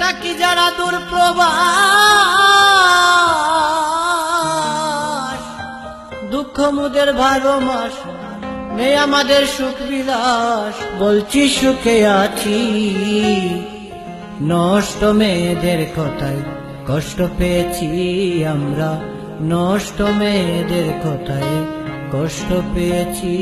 তাকি যারা দূর প্রবাস দুঃখ মুদের বারো মাস, নেই আমাদের সুখ বিলাস। বলছি, সুখে আছি। নষ্ট মেয়েদের কথায় কষ্ট পেয়েছি আমরা। নষ্ট মেয়েদের কথায় কষ্ট পেয়েছি।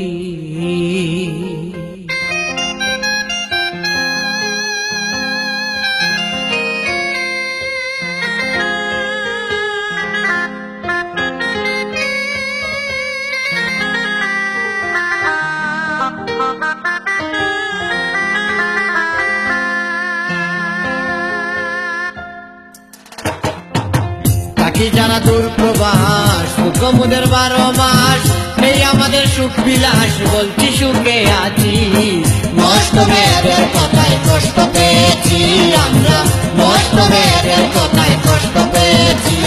যারা দূর প্রবাস সুখমুদের বারো মাস। এই আমাদের সুখ বিলাস, বলছি সুখে আছি। নষ্ট মেয়েদের কথায় কষ্ট পেয়েছি আমরা। নষ্ট মেয়েদের কথায় কষ্ট পেয়েছি।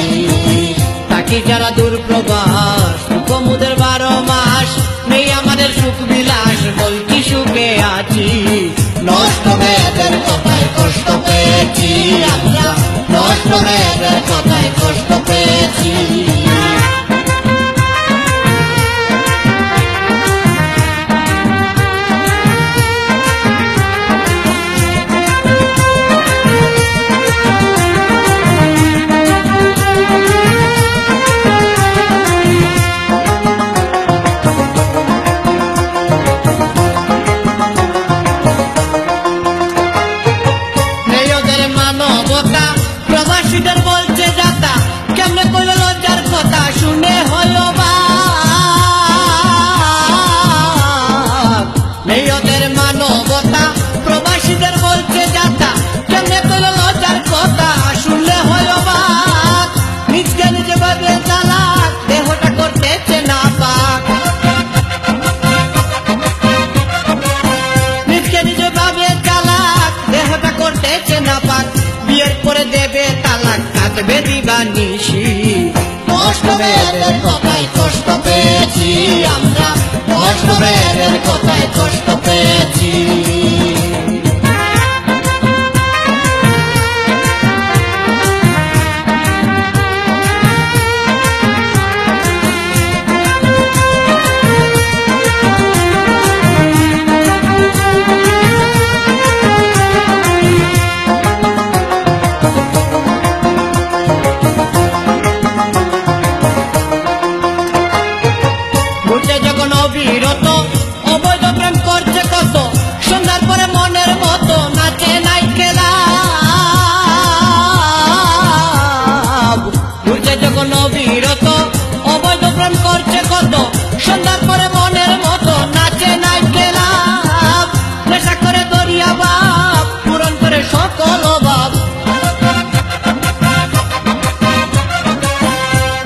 তাকে যারা দূর প্রবাস সুখমুদের বারো মাস। নেই আমাদের সুখ বিলাস, বলছি সুখে আছি। নষ্ট মেয়েদের কথায় কষ্ট পেয়েছি আমরা। নষ্ট কথায় কষ্ট পেয়েছি? কাটবে দিবা কষ্ট বেদের কথায় কষ্ট পেয়েছি আমরা। কষ্ট বেদের কথায় যখন অবৈধ প্রেম করছে কত পরে মনের মতো, নাচে করে দরিয়া বাপ, পূরণ করে সকল অভাব।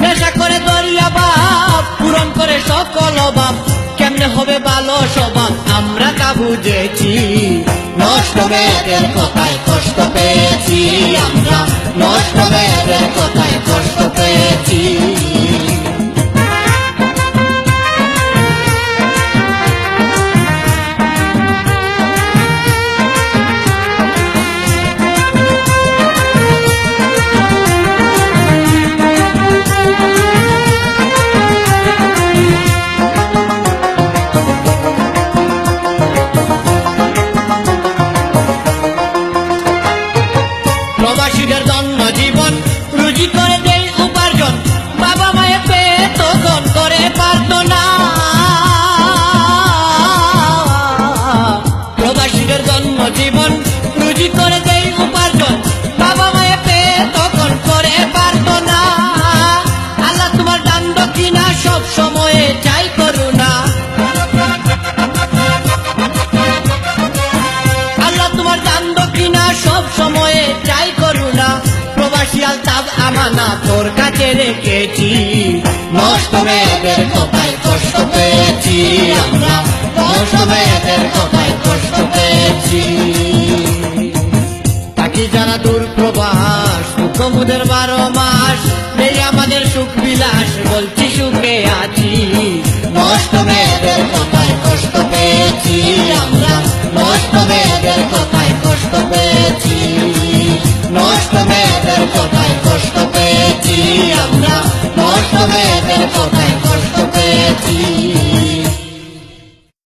নেশা করে দরিয়া বাপ, পূরণ করে সকল অভাব। কেমনে হবে ভালো স্বভাব আমরা তা বুঝেছি। নষ্ট মেয়েদের কথায় কষ্ট পেয়েছি আমরা, নষ্ট মেয়েদের কথায় জীবন রুজি করে দেই উপার্জন। বাবা মায়ের পেয়ে তখন করে পারত না। আল্লাহ তোমার দাণ্ড কিনা সব সময়ে চাই করুণা। আল্লাহ তোমার দান্ড কিনা সব সময়ে চাই করুণা। প্রবাসী আলতাব আমানা তোর কাছে রেখেছি। নষ্ট মেয়েদের কথায় কষ্ট পেয়েছি আমরা? নষ্ট মেয়েদের কথায় পেয়েছি তাকে যারা দূর প্রবাস মুখমুদের বারো মাস এই আমাদের সুখ বিলাস, বলছি সুখে আছি। নষ্ট মেয়েদের কথায় কষ্ট পেয়েছি আমরা